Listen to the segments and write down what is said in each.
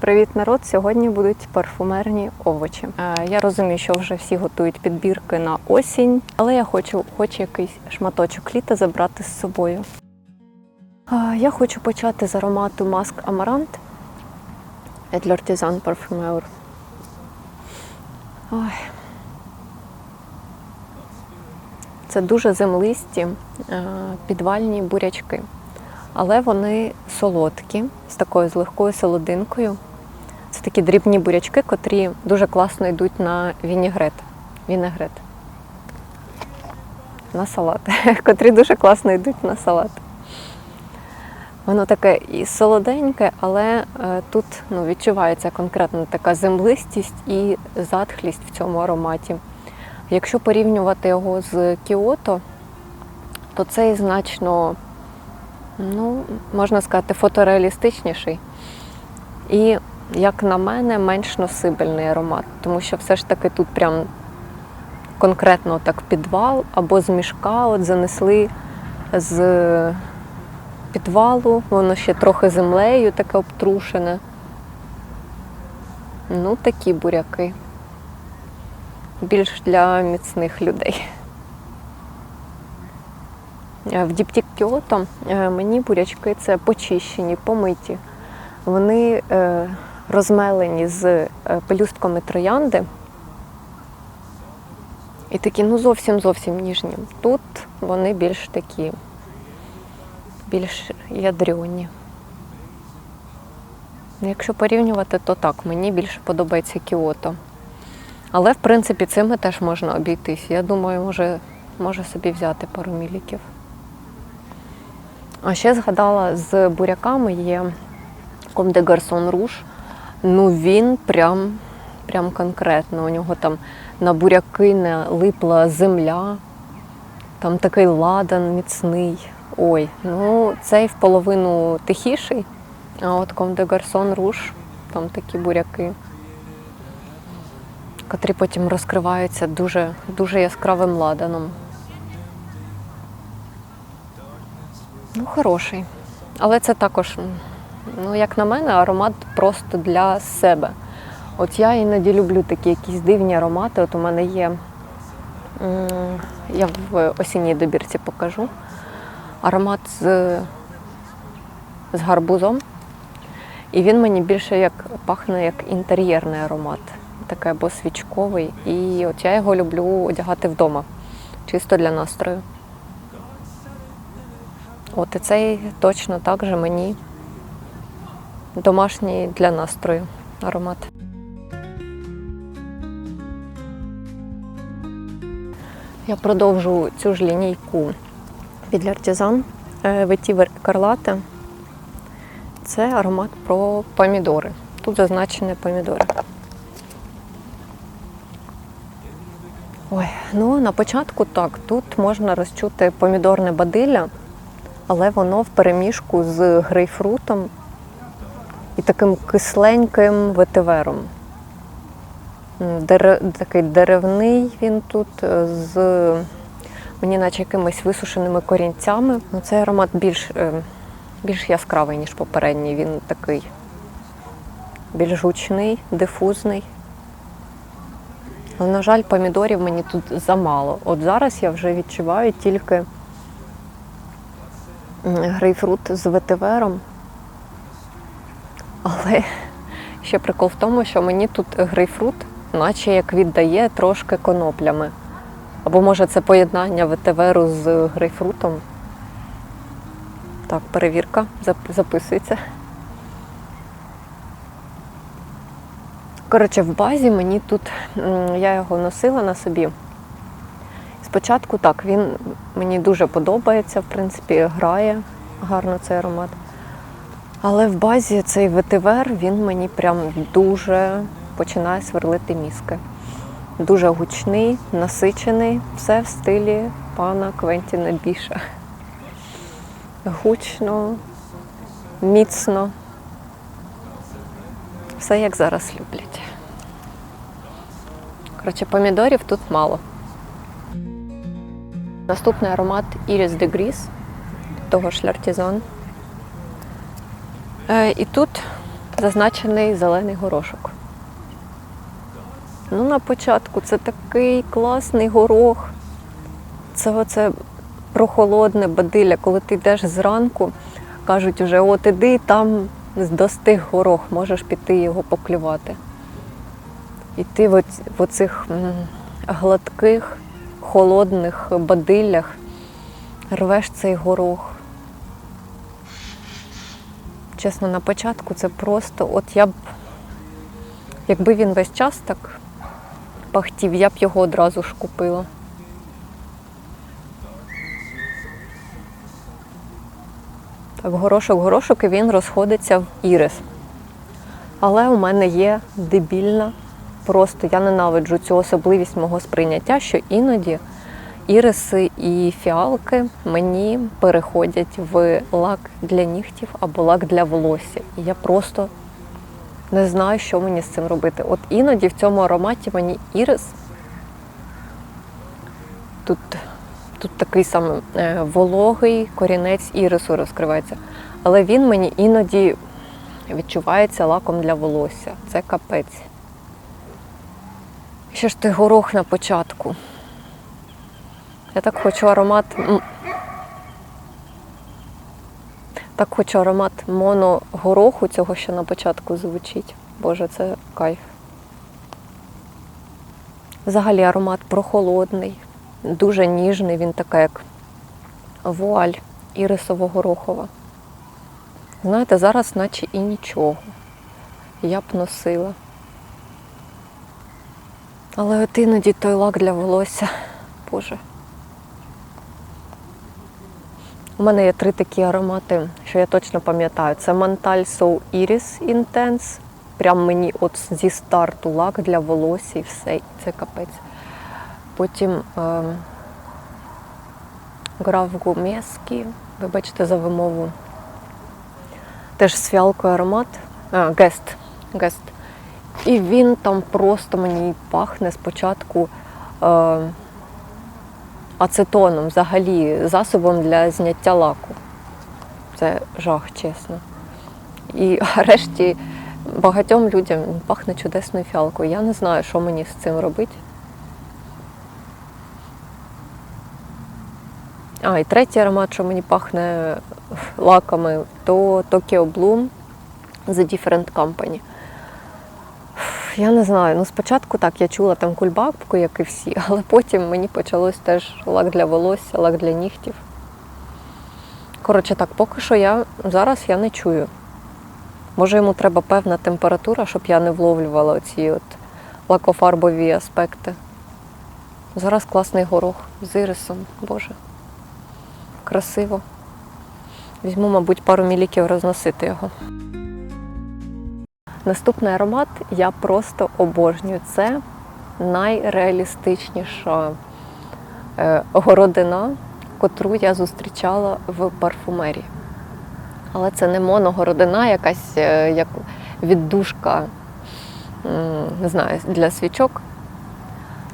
Привіт, народ! Сьогодні будуть парфумерні овочі. Е, Я розумію, що вже всі готують підбірки на осінь, але я хочу хоч якийсь шматочок літа забрати з собою. Е, Я хочу почати з аромату Маск Амарант від L'Artisan Parfumeur. Це дуже землисті е, підвальні бурячки. Але вони солодкі, з такою з легкою солодинкою. Це такі дрібні бурячки, котрі дуже класно йдуть на вінігрет. Вінегрет. На салат. Котрі дуже класно йдуть на салат. Воно таке і солоденьке, але е, тут ну, відчувається конкретно така землистість і затхлість в цьому ароматі. Якщо порівнювати його з Кіото, то цей значно, ну, можна сказати, фотореалістичніший. І, як на мене, менш носибельний аромат, тому що все ж таки тут прям конкретно так підвал або з мішка от занесли з підвалу, воно ще трохи землею таке обтрушене. Ну, такі буряки. Більш для міцних людей. Е, В Діптік Кіото е, мені бурячки це почищені, помиті. Вони е, розмелені з е, пелюстками троянди. І такі, ну зовсім зовсім ніжні. Тут вони більш такі, більш ядрені. Якщо порівнювати, то так, мені більше подобається Кіото. Але, в принципі, цими теж можна обійтись. Я думаю, може, може собі взяти пару міліків. А ще згадала, з буряками є de Garçon Rouge. Ну він прям, прям конкретно. У нього там на буряки налипла земля, там такий ладан міцний. Ой, ну цей в половину тихіший, а от Comme de Garçon Rouge, там такі буряки котрі потім розкриваються дуже, дуже яскравим ладаном. Ну, хороший. Але це також, ну, як на мене, аромат просто для себе. От я іноді люблю такі якісь дивні аромати. От у мене є, я в осінній добірці покажу, аромат з, з гарбузом. І він мені більше як пахне як інтер'єрний аромат такий або свічковий. І от я його люблю одягати вдома, чисто для настрою. От і цей точно так же мені домашній для настрою аромат. Я продовжу цю ж лінійку від L'Artisan Vetiver Carlate. Це аромат про помідори. Тут зазначені помідори. Ой, ну на початку так, тут можна розчути помідорне бадилля, але воно в переміжку з грейпфрутом і таким кисленьким ветивером. М, такий деревний він тут е, з мені наче якимись висушеними корінцями. Ну, цей аромат більш, е, більш яскравий, ніж попередній. Він такий більш гучний, дифузний. Але, на жаль, помідорів мені тут замало. От зараз я вже відчуваю тільки грейпфрут з ветивером. Але ще прикол в тому, що мені тут грейпфрут, наче як віддає трошки коноплями. Або може це поєднання ветиверу з грейпфрутом. Так, перевірка, записується. Коротше, в базі мені тут, я його носила на собі. Спочатку так, він мені дуже подобається, в принципі, грає гарно цей аромат. Але в базі цей ветивер, він мені прям дуже починає сверлити мізки. Дуже гучний, насичений, все в стилі пана Квентіна Біша. Гучно, міцно. Все як зараз люблять. Коротше, помідорів тут мало. Наступний аромат Iris de Gris, того ж L'Artisan. Е, і тут зазначений зелений горошок. Ну, на початку це такий класний горох. Це оце прохолодне бадилля, коли ти йдеш зранку, кажуть вже, от іди там достиг горох, можеш піти його поклювати. І ти в оцих гладких, холодних бадиллях рвеш цей горох. Чесно, на початку це просто, от я б, якби він весь час так пахтів, я б його одразу ж купила. Так, горошок, горошок, і він розходиться в ірис. Але у мене є дебільна, просто я ненавиджу цю особливість мого сприйняття, що іноді іриси і фіалки мені переходять в лак для нігтів або лак для волосся. Я просто не знаю, що мені з цим робити. От іноді в цьому ароматі мені ірис. Тут, тут такий саме е, вологий корінець ірису розкривається. Але він мені іноді відчувається лаком для волосся. Це капець. Ще ж ти горох на початку. Я так хочу аромат. Так хочу аромат моногороху, цього, що на початку звучить. Боже, це кайф. Взагалі аромат прохолодний, дуже ніжний, він такий, як вуаль ірисово-горохова. Знаєте, зараз наче і нічого. Я б носила. Але от іноді той лак для волосся. Боже. У мене є три такі аромати, що я точно пам'ятаю. Це Mantal So Iris Intense. Прям мені от зі старту лак для волосся і все. І Це капець. Потім е, Граф Гумеський, вибачте за вимову. Теж з фіалкою аромат. А, Гест. Гест. І він там просто мені пахне спочатку. Е, ацетоном, взагалі засобом для зняття лаку. Це жах, чесно. І решті багатьом людям пахне чудесною фіалкою. Я не знаю, що мені з цим робити. А, і третій аромат, що мені пахне лаками, то Tokyo Bloom The Different Company. Я не знаю. Ну спочатку так я чула там кульбабку, як і всі, але потім мені почалось теж лак для волосся, лак для нігтів. Коротше, так, поки що я зараз я не чую. Може, йому треба певна температура, щоб я не вловлювала оці от лакофарбові аспекти. Зараз класний горох з ірисом, Боже. Красиво. Візьму, мабуть, пару міліків розносити його. Наступний аромат я просто обожнюю. Це найреалістичніша е, городина, котру я зустрічала в парфумерії. Але це не моногородина, якась е, як віддушка, не знаю, для свічок.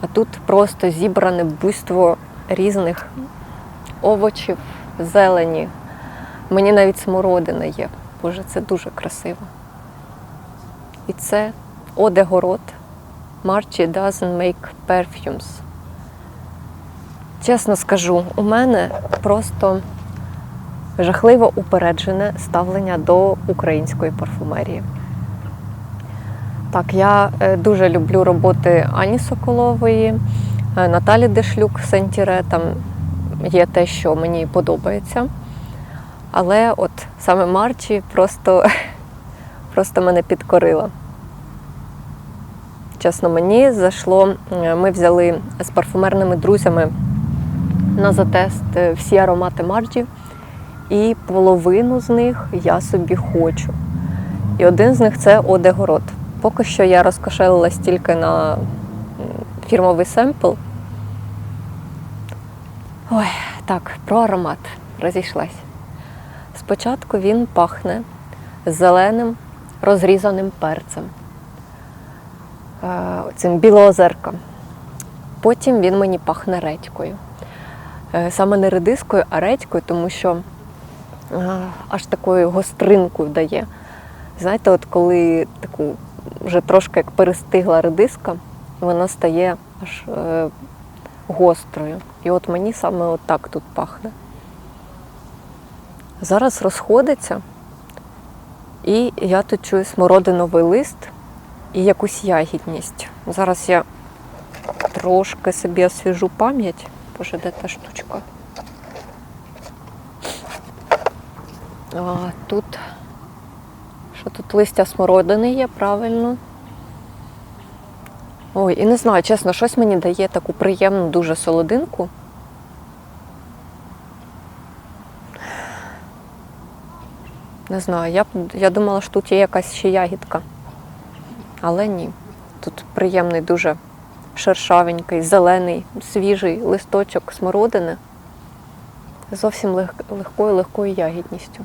А тут просто зібране буйство різних овочів, зелені. Мені навіть смородина є. Боже, це дуже красиво. І це Одегород Marchi Doesn't Make Perfumes. Чесно скажу, у мене просто жахливо упереджене ставлення до української парфумерії. Так, я е, дуже люблю роботи Ані Соколової, е, Наталі Дешлюк Сентіре. Там є те, що мені подобається. Але от саме Марчі просто, просто мене підкорила. Чесно, мені зайшло, е, ми взяли з парфумерними друзями на затест е, всі аромати Марджі, і половину з них я собі хочу. І один з них це Одегород. Поки що я розкошелилась тільки на фірмовий семпл. Ой, так, про аромат розійшлась. Спочатку він пахне зеленим розрізаним перцем, е, цим білоозерком. Потім він мені пахне редькою. Е, Саме не редискою, а редькою, тому що е, аж такою гостринкою дає. Знаєте, от коли таку вже трошки як перестигла редиска, вона стає аж гострою. І от мені саме от так тут пахне. Зараз розходиться, і я тут чую смородиновий лист і якусь ягідність. Зараз я трошки собі освіжу пам'ять. Боже, де та штучка? А, тут що тут листя смородини є, правильно. Ой, і не знаю, чесно, щось мені дає таку приємну дуже солодинку. Не знаю, я, я думала, що тут є якась ще ягідка. Але ні. Тут приємний, дуже шершавенький, зелений, свіжий листочок смородини. Зовсім лег, легкою, легкою ягідністю.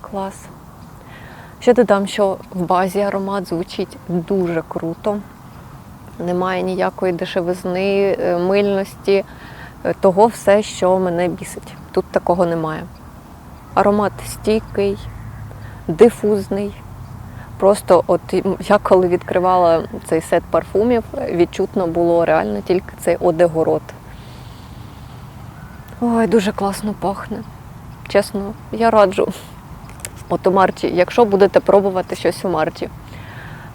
Клас. Ще додам, що в базі аромат звучить дуже круто. Немає ніякої дешевизни, е, мильності, того все, що мене бісить. Тут такого немає. Аромат стійкий, дифузний. Просто от я коли відкривала цей сет парфумів, відчутно було реально тільки цей одегород. Ой, дуже класно пахне. Чесно, я раджу. От у Марті, якщо будете пробувати щось у Марті.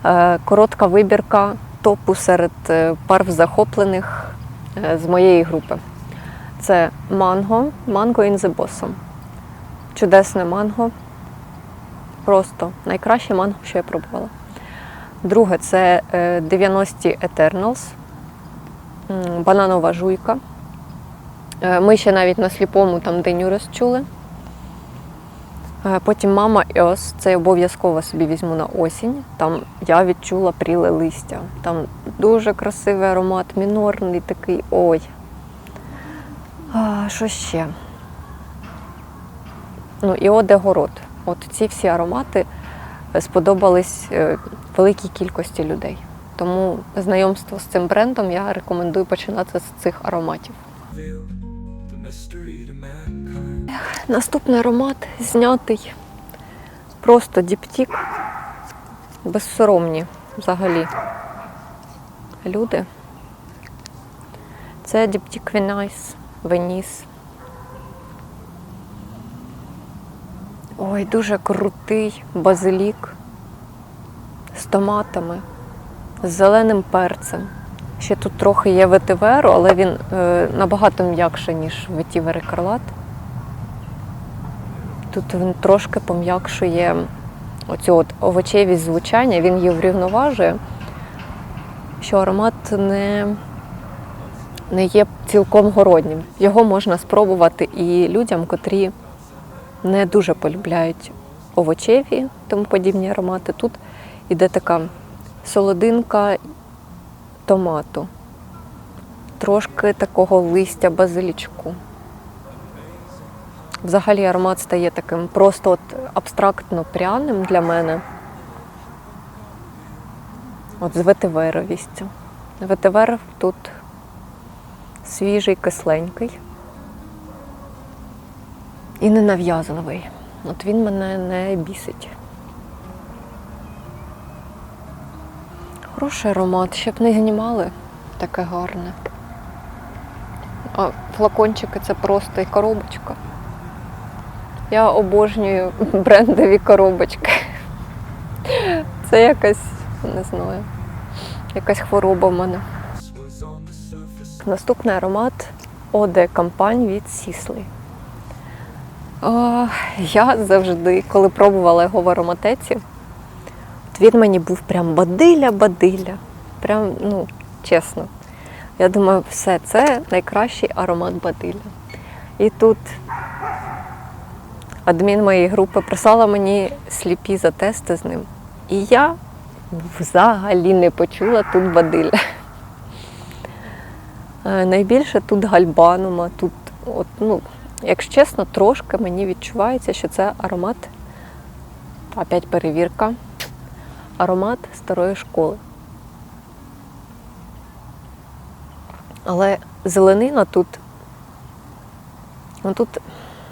Е, Коротка вибірка топу серед е, парв захоплених е, з моєї групи. Це манго, манго Blossom. Чудесне манго. Просто найкраще манго, що я пробувала. Друге це е, 90 Eternals, бананова жуйка. Е, Ми ще навіть на сліпому там день розчули. Е, Потім мама Ос, це я обов'язково собі візьму на осінь. Там я відчула пріле листя. Там дуже красивий аромат, мінорний такий. Ой. А, що ще? Ну і Одегород. От ці всі аромати сподобались е, великій кількості людей. Тому знайомство з цим брендом я рекомендую починати з цих ароматів. Наступний аромат знятий. Просто діптік. Безсоромні взагалі. Люди. Це діптік Венайс, Веніс. Ой, дуже крутий базилік з томатами, з зеленим перцем. Ще тут трохи є ветиверу, але він е, набагато м'якший, ніж ветівер і карлат. Тут він трошки пом'якшує оцю от овочевість звучання, він її врівноважує, що аромат не, не є цілком городнім. Його можна спробувати і людям, котрі не дуже полюбляють овочеві, тому подібні аромати. Тут іде така солодинка томату, трошки такого листя базилічку. Взагалі аромат стає таким просто от абстрактно пряним для мене. От з ветиверовістю. Ветивер тут свіжий, кисленький і ненав'язливий. От він мене не бісить. Хороший аромат, ще б не знімали таке гарне. А флакончики це просто і коробочка. Я обожнюю брендові коробочки. Це якась, не знаю, якась хвороба в мене. Наступний аромат Оде Кампань від Сісли. О, я завжди, коли пробувала його в ароматеці, от він мені був прям бадиля-бадиля. Прям, ну, чесно. Я думаю, все, це найкращий аромат бадиля. І тут адмін моєї групи прислала мені сліпі затести з ним. І я взагалі не почула тут бадиля. Е, Найбільше тут гальбанума, тут, от, ну, якщо чесно, трошки мені відчувається, що це аромат, опять перевірка, аромат старої школи. Але зеленина тут, ну тут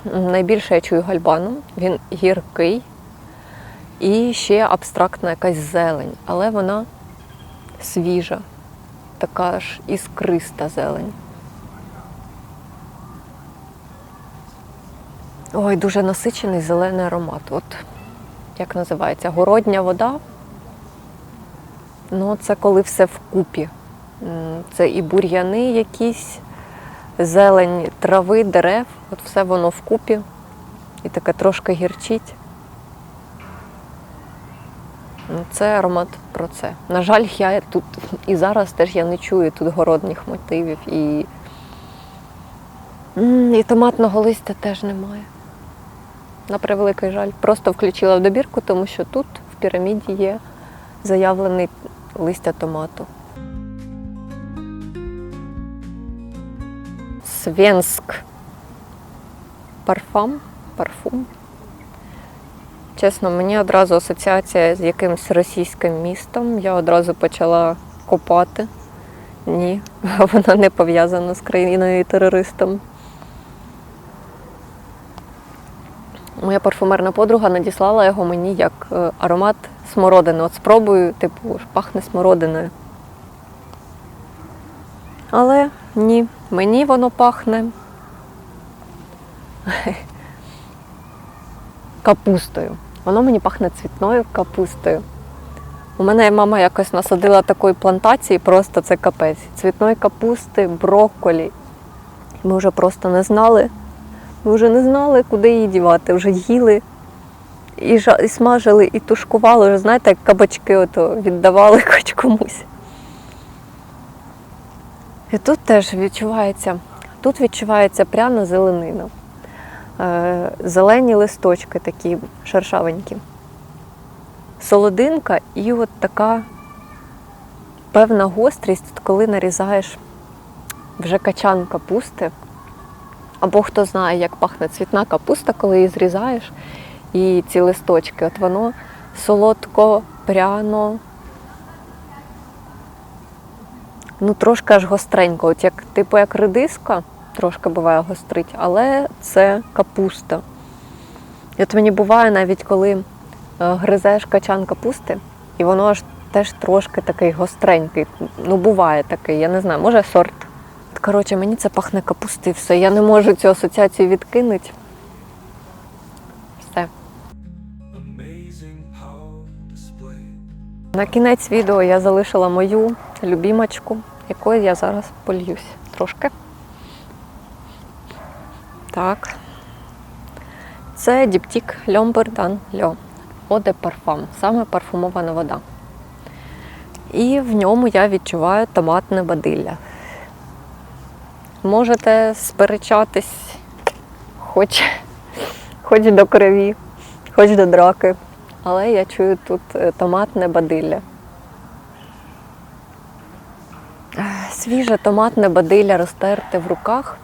найбільше я чую гальбану. Він гіркий і ще абстрактна якась зелень, але вона свіжа, така ж іскриста зелень. Ой, дуже насичений зелений аромат. От як називається? Городня вода. Ну, це коли все вкупі. Це і бур'яни якісь, зелень трави, дерев, от все воно вкупі. І таке трошки гірчить. Це аромат про це. На жаль, я тут і зараз теж я не чую тут городніх мотивів і, і томатного листя теж немає. На превеликий жаль. Просто включила в добірку, тому що тут в піраміді є заявлений листя томату. Свенск. Парфам. Парфум. Чесно, мені одразу асоціація з якимось російським містом. Я одразу почала копати. Ні, вона не пов'язана з країною і терористом. Моя парфумерна подруга надіслала його мені як е, аромат смородини. От спробую, типу, пахне смородиною. Але ні, мені воно пахне капустою. Воно мені пахне цвітною капустою. У мене мама якось насадила такої плантації, просто це капець. Цвітної капусти, брокколі. Ми вже просто не знали. Ми вже не знали, куди її дівати. Вже їли і, і смажили, і тушкували. Вже знаєте, як кабачки ото віддавали хоч комусь. І тут теж відчувається, тут відчувається пряна зеленина. Е, Зелені листочки такі шершавенькі. Солодинка і от така певна гострість, коли нарізаєш вже качан капусти. Або хто знає, як пахне цвітна капуста, коли її зрізаєш, і ці листочки, от воно солодко, пряно, ну трошки аж гостренько, от як, типу як редиска, трошки буває гострить, але це капуста. І от мені буває навіть коли е, гризеш качан капусти, і воно аж теж трошки такий гостренький. Ну, буває такий, я не знаю, може сорт. Коротше, мені це пахне капусти, все. Я не можу цю асоціацію відкинути. Все. На кінець відео я залишила мою любімочку, якою я зараз польюсь трошки. Так. Це діптік Льомбердан Льо. Оде парфам, саме парфумована вода. І в ньому я відчуваю томатне бадилля. Можете сперечатись хоч, хоч до крові, хоч до драки. Але я чую тут е, томатне бадилля. Свіже томатне бадилля розтерте в руках,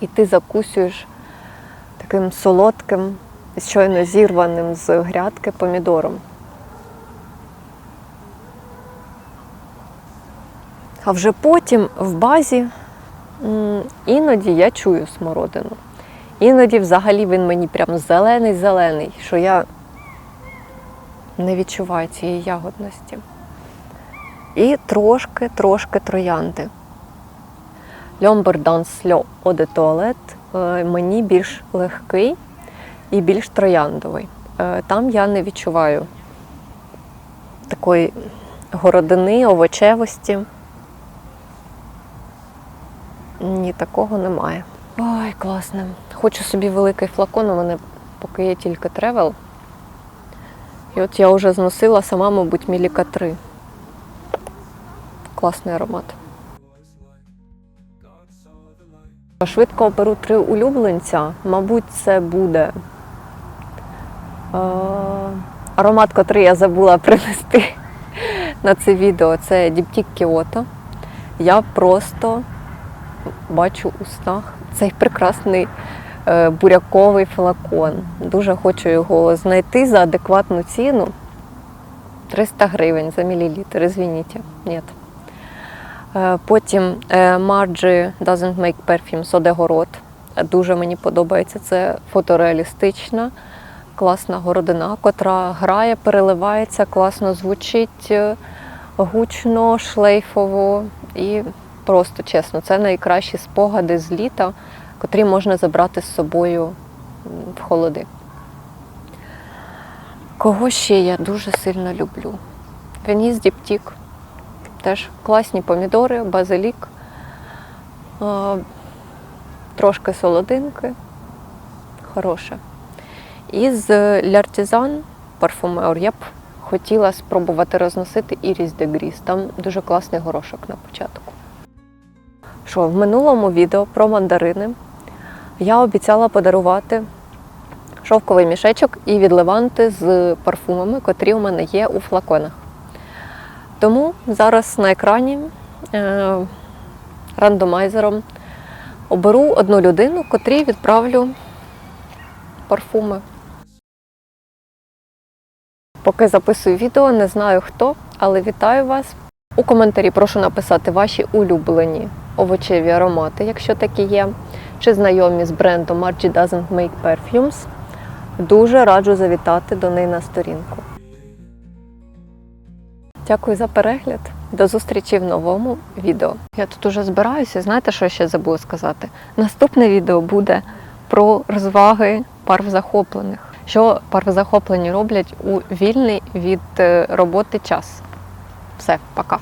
і ти закусюєш таким солодким, щойно зірваним з грядки помідором. А вже потім в базі іноді я чую смородину. Іноді взагалі він мені прям зелений-зелений, що я не відчуваю цієї ягодності. І трошки-трошки троянди. Льомбердан сльо оде туалет е, мені більш легкий і більш трояндовий. Е, Там я не відчуваю такої городини, овочевості. Ні, такого немає. Ой, класно. Хочу собі великий флакон, у мене поки є тільки тревел. І от я вже зносила сама, мабуть, міліка 3. Класний аромат. Швидко оберу три улюбленця. Мабуть, це буде е, аромат, котрий я забула принести на це відео. Це Діптік Кіото. Я просто бачу у снах цей прекрасний е, буряковий флакон. Дуже хочу його знайти за адекватну ціну. 300 гривень за мілілітр. Ні. Е, Потім е, Margie Doesn't Make Perfume Содегород. дуже мені подобається. Це фотореалістична, класна городина, котра грає, переливається, класно звучить, е, гучно, шлейфово і просто чесно, це найкращі спогади з літа, котрі можна забрати з собою в холоди. Кого ще я дуже сильно люблю? Веніс Діптік. Теж класні помідори, базилік, е, трошки солодинки. Хороше. Із L'Artisan парфумер я б хотіла спробувати розносити Iris de Gris. Там дуже класний горошок на початку. Що, в минулому відео про мандарини я обіцяла подарувати шовковий мішечок і відливанти з парфумами, котрі у мене є у флаконах. Тому зараз на екрані е, рандомайзером оберу одну людину, котрій відправлю парфуми. Поки записую відео, не знаю хто, але вітаю вас. У коментарі прошу написати ваші улюблені овочеві аромати, якщо такі є, чи знайомі з брендом Margie Doesn't Make Perfumes. Дуже раджу завітати до неї на сторінку. Дякую за перегляд. До зустрічі в новому відео. Я тут уже збираюся. Знаєте, що я ще забула сказати? Наступне відео буде про розваги парвзахоплених. Що парвзахоплені роблять у вільний від е, роботи час. Все, пока.